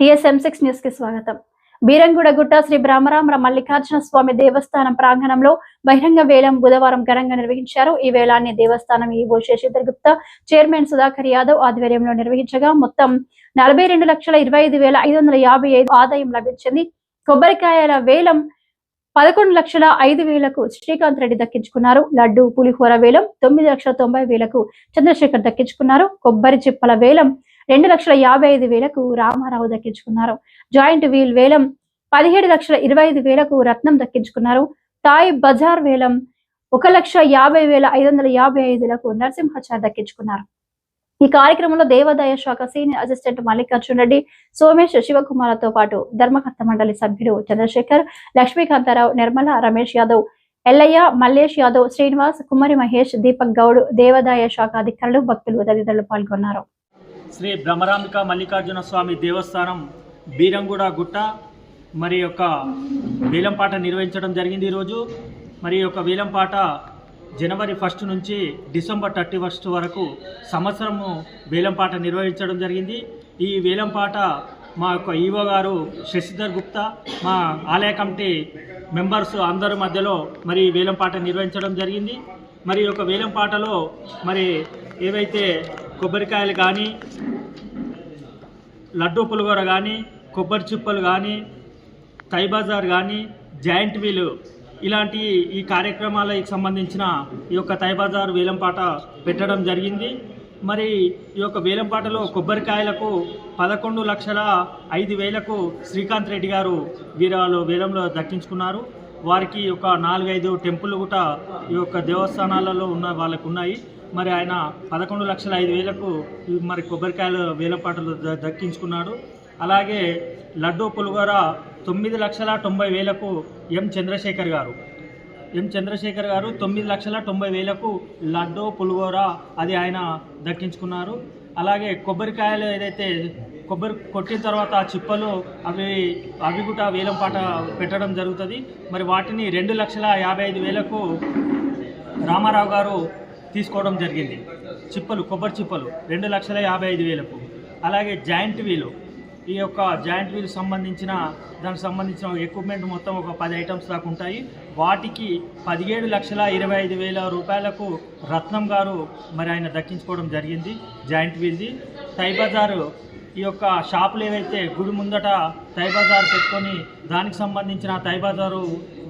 TSM six న్యూస్కి స్వాగతం. బీరంగూడ గుట్ట శ్రీ బ్రహ్మరామర మల్లికార్జున స్వామి దేవస్థానం ప్రాంగణంలో బహిరంగ వేలం బుధవారం ఘనంగా నిర్వహించారు. ఈ వేలాన్ని దేవస్థానం ఈవో శశిధర్ గుప్తా చైర్మన్ సుధాకర్ యాదవ్ ఆధ్వర్యంలో నిర్వహించగా మొత్తం నలభై రెండు లక్షల ఇరవై ఐదు వేల ఐదు వందల యాభై ఐదు ఆదాయం లభించింది. కొబ్బరికాయల వేలం పదకొండు లక్షల ఐదు వేలకు శ్రీకాంత్ రెడ్డి దక్కించుకున్నారు. లడ్డు పులిహోర వేలం తొమ్మిది లక్షల తొంభై వేలకు చంద్రశేఖర్ దక్కించుకున్నారు. కొబ్బరి చిప్పల వేలం రెండు లక్షల యాభై ఐదు వేలకు రామారావు దక్కించుకున్నారు. జాయింట్ వీల్ వేలం పదిహేడు లక్షల ఇరవై ఐదు వేలకు రత్నం దక్కించుకున్నారు. తాయ్ బజార్ వేలం ఒక లక్ష యాభై వేల ఐదు వందల యాభై ఐదులకు నరసింహాచార్ దక్కించుకున్నారు. ఈ కార్యక్రమంలో దేవాదాయ శాఖ సీనియర్ అసిస్టెంట్ మల్లికార్జున రెడ్డి సోమేష్ శివకుమార్తో పాటు ధర్మకర్త మండలి సభ్యుడు చంద్రశేఖర్ లక్ష్మీకాంతారావు నిర్మల రమేష్ యాదవ్ ఎల్లయ్య మల్లేష్ యాదవ్ శ్రీనివాస్ కుమారి మహేష్ దీపక్ గౌడ్ దేవాదాయ శాఖ అధికారులు భక్తులు తదితరులు పాల్గొన్నారు. శ్రీ భ్రమరాంబిక మల్లికార్జున స్వామి దేవస్థానం బీరంగూడ గుట్ట మరి యొక్క వేలంపాట నిర్వహించడం జరిగింది ఈరోజు మరి యొక్క వేలంపాట జనవరి ఫస్ట్ నుంచి డిసెంబర్ థర్టీ ఫస్ట్ వరకు సంవత్సరము వేలంపాట నిర్వహించడం జరిగింది. ఈ వేలంపాట మా యొక్క ఈవో గారు శశిధర్ గుప్తా మా ఆలయ కమిటీ మెంబర్స్ అందరి మధ్యలో మరి వేలంపాట నిర్వహించడం జరిగింది. మరి యొక్క వేలంపాటలో మరి ఏవైతే కొబ్బరికాయలు కానీ లడ్డూ పులిగోర కానీ కొబ్బరి చిప్పలు కానీ తైబజార్ కానీ జాయింట్ వీలు ఇలాంటి ఈ కార్యక్రమాలకు సంబంధించిన ఈ యొక్క తైబజార్ వేలంపాట పెట్టడం జరిగింది. మరి ఈ యొక్క వేలంపాటలో కొబ్బరికాయలకు పదకొండు లక్షల ఐదు వేలకు శ్రీకాంత్ రెడ్డి గారు వీరాలు వేలంలో దక్కించుకున్నారు. వారికి ఒక నాలుగైదు టెంపుల్ కూడా ఈ యొక్క దేవస్థానాలలో ఉన్న వాళ్ళకు ఉన్నాయి. మరి ఆయన పదకొండు లక్షల ఐదు వేలకు మరి కొబ్బరికాయలు వేలపాటలు ద- దక్కించుకున్నాడు. అలాగే లడ్డూ పులుగోర తొమ్మిది లక్షల తొంభై వేలకు ఎం చంద్రశేఖర్ గారు. ఎం చంద్రశేఖర్ గారు తొమ్మిది లక్షల తొంభై వేలకు లడ్డూ పులుగోర అది ఆయన దక్కించుకున్నారు. అలాగే కొబ్బరికాయలు ఏదైతే కొబ్బరి కొట్టిన తర్వాత ఆ చిప్పలు అవి అవి కూడా వేలంపాట పెట్టడం జరుగుతుంది. మరి వాటిని రెండు లక్షల యాభై ఐదు వేలకు రామారావు గారు తీసుకోవడం జరిగింది. చిప్పలు కొబ్బరి చిప్పలు రెండు లక్షల యాభై ఐదు వేలకు. అలాగే జాయింట్ వీలు. ఈ యొక్క జాయింట్ వీల్ సంబంధించిన దానికి సంబంధించిన ఎక్విప్మెంట్ మొత్తం ఒక పది ఐటమ్స్ దాకా ఉంటాయి. వాటికి పదిహేడు లక్షల ఇరవై ఐదు వేల రూపాయలకు రత్నం గారు మరి ఆయన దక్కించుకోవడం జరిగింది జాయింట్ వీల్ది. తై బజారు ఈ యొక్క షాపులు ఏవైతే గుడి ముందట తై బజార్ పెట్టుకొని దానికి సంబంధించిన బజారు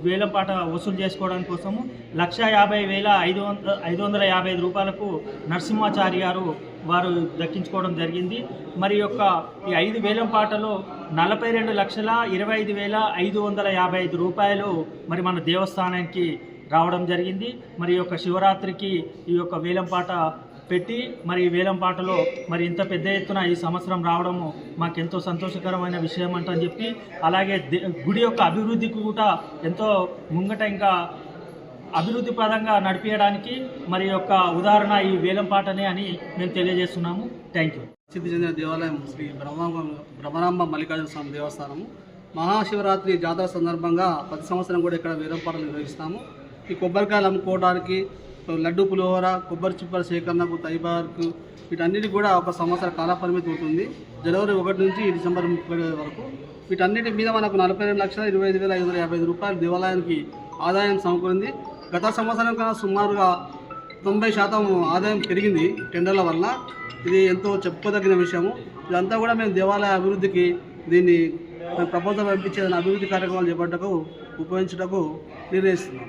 వేల వేలంపాట వసూలు చేసుకోవడం కోసము లక్ష యాభై వేల ఐదు వందల ఐదు వందల యాభై ఐదు రూపాయలకు నరసింహాచారి గారు వారు దక్కించుకోవడం జరిగింది. మరి యొక్క ఈ ఐదు వేలం పాటలో నలభై రెండు లక్షల ఇరవై ఐదు వేల ఐదు వందల యాభై ఐదు రూపాయలు మరి మన దేవస్థానానికి రావడం జరిగింది. మరి యొక్క శివరాత్రికి ఈ యొక్క వేలంపాట పెట్టి మరి ఈ వేలంపాటలో మరి ఇంత పెద్ద ఎత్తున ఈ సంవత్సరం రావడము మాకెంతో సంతోషకరమైన విషయం అంటని చెప్పి అలాగే దే- గుడి యొక్క అభివృద్ధికి కూడా ఎంతో ముంగట ఇంకా అభివృద్ధి పరంగా నడిపించడానికి మరి యొక్క ఉదాహరణ ఈ వేలంపాటనే అని మేము తెలియజేస్తున్నాము. థ్యాంక్ యూ ప్రసిద్ధి చెందిన దేవాలయం శ్రీ బ్రహ్మాంబ బ్రహ్మరాంబ మల్లికార్జున స్వామి దేవస్థానము. మహాశివరాత్రి జాతర సందర్భంగా ప్రతి సంవత్సరం కూడా ఇక్కడ వీరంపాటలు నిర్వహిస్తాము. ఈ కొబ్బరికాయలు అమ్ముకోవడానికి లడ్డు పులిహోర కొబ్బరి చిప్పల సేకరణకు తైబార్కు వీటన్నిటి కూడా ఒక సంవత్సర కాల పరిమితి ఉంటుంది జనవరి ఒకటి నుంచి డిసెంబర్ ముప్పై వరకు. వీటన్నిటి మీద మనకు నలభై రెండు లక్షల ఇరవై ఐదు వేల ఐదు వందల యాభై ఐదు రూపాయలు దేవాలయానికి ఆదాయం సమకూరింది. గత సంవత్సరం కన్నా సుమారుగా తొంభై శాతం ఆదాయం పెరిగింది టెండర్ల వల్ల ఇది ఎంతో చెప్పుకోదగిన విషయము. ఇదంతా కూడా మేము దేవాలయ అభివృద్ధికి దీన్ని ప్రపోజల్ పంపించే అభివృద్ధి కార్యక్రమాలు చేపట్టకు ఉపయోగించుటకు నిర్ణయిస్తున్నాం